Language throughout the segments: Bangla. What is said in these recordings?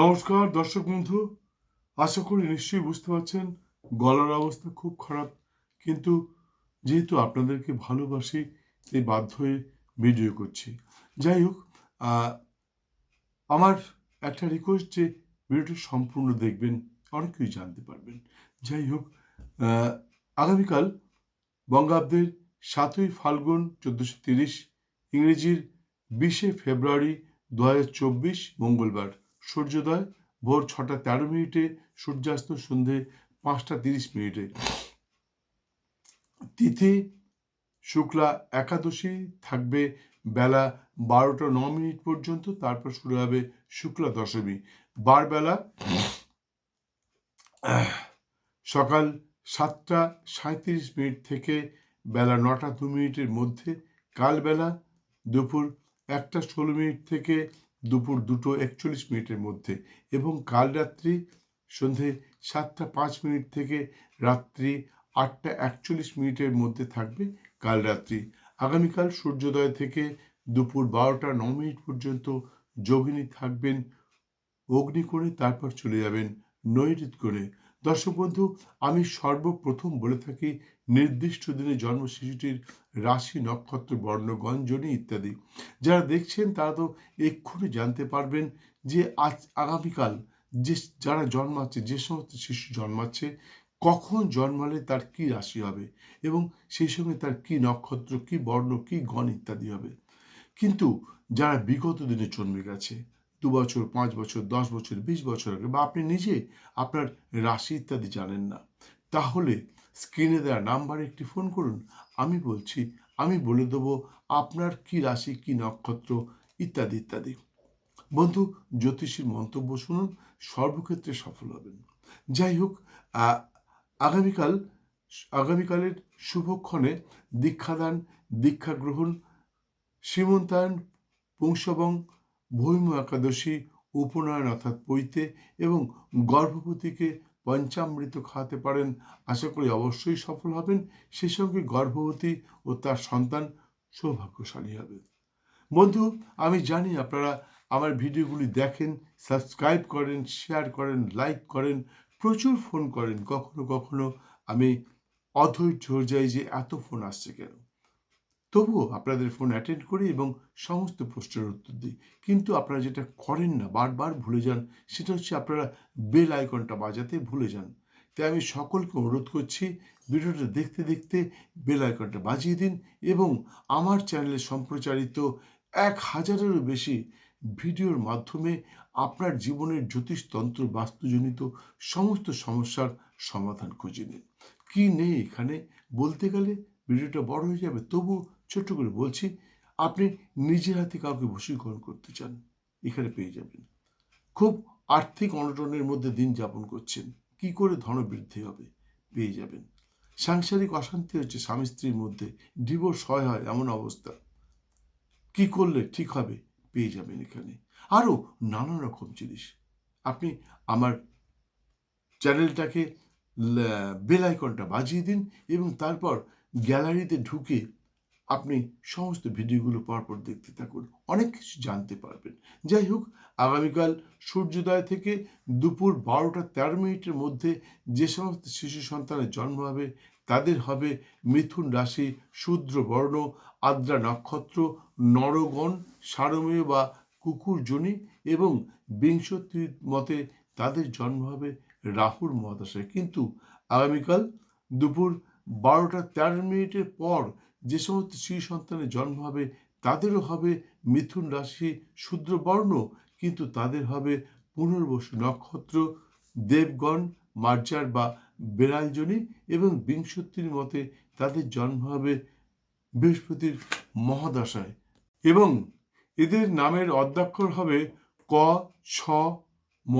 নমস্কার, দর্শক বন্ধু, আশা করি নিশ্চয়ই বুঝতে পারছেন, গলার অবস্থা খুব খারাপ, কিন্তু যেহেতু আপনাদেরকে ভালোবাসি, তাই বাধ্য হয়ে ভিডিও করছি। যাই হোক আমার একটা রিকোয়েস্ট যে ভিডিওটি সম্পূর্ণ দেখবেন অনেক কিছু জানতে পারবেন। যাই হোক আগামীকাল বঙ্গাব্দের সাতই ফাল্গুন চোদ্দোশো তিরিশ, ইংরেজির বিশে ফেব্রুয়ারি দু হাজার চব্বিশ, মঙ্গলবার। সূর্যোদয়, ভোর ছটা তেরো মিনিটে, সূর্যাস্ত সন্ধে পাঁচটা তিরিশ মিনিটে। তিথি, শুক্লা একাদশী থাকবে বেলা বারোটা ন মিনিট পর্যন্ত, তারপর শুরু হবে শুক্লা দশমী। বারবেলা, সকাল সাতটা সাঁত্রিশ মিনিট থেকে বেলা নটা দু মিনিটের মধ্যে, কালবেলা দুপুর একটা ষোলো মিনিট থেকে দুপুর দুটো একচল্লিশ মিনিটের মধ্যে এবং কাল রাত্রি সন্ধে সাতটা পাঁচ মিনিট থেকে রাত্রি আটটা একচল্লিশ মিনিটের মধ্যে থাকবে কাল রাত্রি। আগামীকাল সূর্যোদয় থেকে দুপুর বারোটা ন মিনিট পর্যন্ত যোগিনী থাকবেন, অগ্নি করে তারপর চলে যাবেন নৈরিত করে। দর্শক বন্ধু, আমি সর্বপ্রথম বলে থাকি, নির্দিষ্ট দিনে জন্ম শিশুটির রাশি, নক্ষত্র, বর্ণ গঞ্জনী ইত্যাদি। যারা দেখছেন, তারা তো এক্ষুনি জানতে পারবেন যে আজ আগামীকাল যে যারা জন্মাচ্ছে, যে সমস্ত শিশু জন্মাচ্ছে, কখন জন্মালে তার কি রাশি হবে এবং সেই সঙ্গে তার কি নক্ষত্র, কি বর্ণ, কি গণ ইত্যাদি হবে। কিন্তু যারা বিগত দিনে জন্মে গেছে দু বছর, পাঁচ বছর, দশ বছর, বিশ বছর আগে, বা আপনি নিজে আপনার রাশি ইত্যাদি জানেন না। তাহলে স্ক্রিনে দেওয়া নাম্বারে একটি ফোন করুন, আমি বলছি, আমি বলে দেবো আপনার কি রাশি, কি নক্ষত্র, ইত্যাদি ইত্যাদি। বন্ধু, জ্যোতিষীর মন্তব্য শুনুন, সর্বক্ষেত্রে সফল হবেন। যাই হোক আগামীকাল, আগামীকালের শুভক্ষণে দীক্ষাদান, দীক্ষা গ্রহণ সীমন্তায়ন পুংসবং ভৈম একাদশী, উপনয়ন অর্থাৎ পৈতে এবং গর্ভবতীকে পঞ্চামৃত খাওয়াতে পারেন। আশা করি অবশ্যই সফল হবেন। সেই সঙ্গে গর্ভবতী ও তার সন্তান সৌভাগ্যশালী হবে। বন্ধু, আমি জানি আপনারা আমার ভিডিওগুলি দেখেন, সাবস্ক্রাইব করেন, শেয়ার করেন, লাইক করেন, প্রচুর ফোন করেন। কখনো কখনো আমি অধৈর্য হয়ে যাই যে এত ফোন আসছে কেন? তবুও আপনাদের ফোন অ্যাটেন্ড করি এবং সমস্ত প্রশ্নের উত্তর দিই। কিন্তু আপনারা যেটা করেন না, বারবার ভুলে যান, সেটা হচ্ছে আপনারা বেল আইকনটা বাজাতে ভুলে যান। তাই আমি সকলকে অনুরোধ করছি, ভিডিওটা দেখতে দেখতে বেল আইকনটা বাজিয়ে দিন এবং আমার চ্যানেলে সম্প্রচারিত এক হাজারেরও বেশি ভিডিওর মাধ্যমে আপনার জীবনের জ্যোতিষতন্ত্র বাস্তুজনিত সমস্ত সমস্যার সমাধান খুঁজে নিন। কী নেই এখানে? বলতে গেলে ভিডিওটা বড় হয়ে যাবে, তবু ছোট্ট করে বলছি, আপনি নিজের হাতে কাউকে বশীকরণ করতে চান, এখানে পেয়ে যাবেন। খুব আর্থিক অনটনের মধ্যে দিন যাপন করছেন, কি করে ধনবৃদ্ধি হবে, পেয়ে যাবেন। সাংসারিক অশান্তি হচ্ছে স্বামী স্ত্রীর মধ্যে ডিভোর্স হয় হয়, এমন অবস্থা। কি করলে ঠিক হবে, পেয়ে যাবেন এখানে। আরও নানা রকম জিনিস। আপনি আমার চ্যানেলটাকে বেল আইকনটা বাজিয়ে দিন এবং তারপর গ্যালারিতে ঢুকে আপনি সমস্ত ভিডিওগুলো পরপর দেখতে থাকুন। অনেক কিছু জানতে পারবেন। যাই হোক, আগামীকাল সূর্যোদয় থেকে দুপুর বারোটা তেরো মিনিটের মধ্যে যে সমস্ত শিশু সন্তানের জন্ম হবে, তাদের হবে মিথুন রাশি, শূদ্র বর্ণ, আদ্রা নক্ষত্র, নরগণ, সারমেয় বা কুকুর জনি এবং বিংশতির মতে তাদের জন্ম হবে রাহুর মহাদশায়। কিন্তু আগামীকাল দুপুর বারোটা তেরো মিনিটের পর যে সমস্ত শিশু সন্তানের জন্ম হবে, তাদেরও হবে মিথুন রাশি শূদ্র বর্ণ, কিন্তু তাদের হবে পুনর্বসু নক্ষত্র, দেবগণ, মার্জার বা বেড়ালজনী এবং বিংশতির মতে তাদের জন্ম হবে বৃহস্পতির মহাদশায়। এবং এদের নামের অধ্যক্ষর হবে ক ছ ম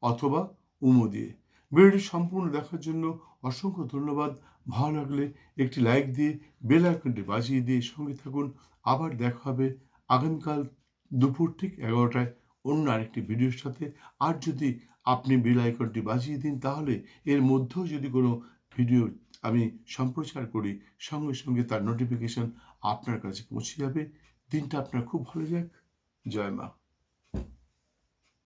অথবা উম দিয়ে। ভিডিওটি সম্পূর্ণ দেখার জন্য অসংখ্য ধন্যবাদ। ভালো লাগলে একটি লাইক দিয়ে বেল আইকনটি বাজিয়ে দিয়ে সঙ্গে থাকুন। আবার দেখা হবে আগামীকাল দুপুর ঠিক এগারোটায় অন্য আরেকটি ভিডিওর সাথে। আর যদি আপনি বেল আইকনটি বাজিয়ে দিন, তাহলে এর মধ্যেও যদি কোনো ভিডিও আমি সম্প্রচার করি, সঙ্গে সঙ্গে তার নোটিফিকেশন আপনার কাছে পৌঁছে যাবে। দিনটা আপনার খুব ভালো যাক। জয় মা।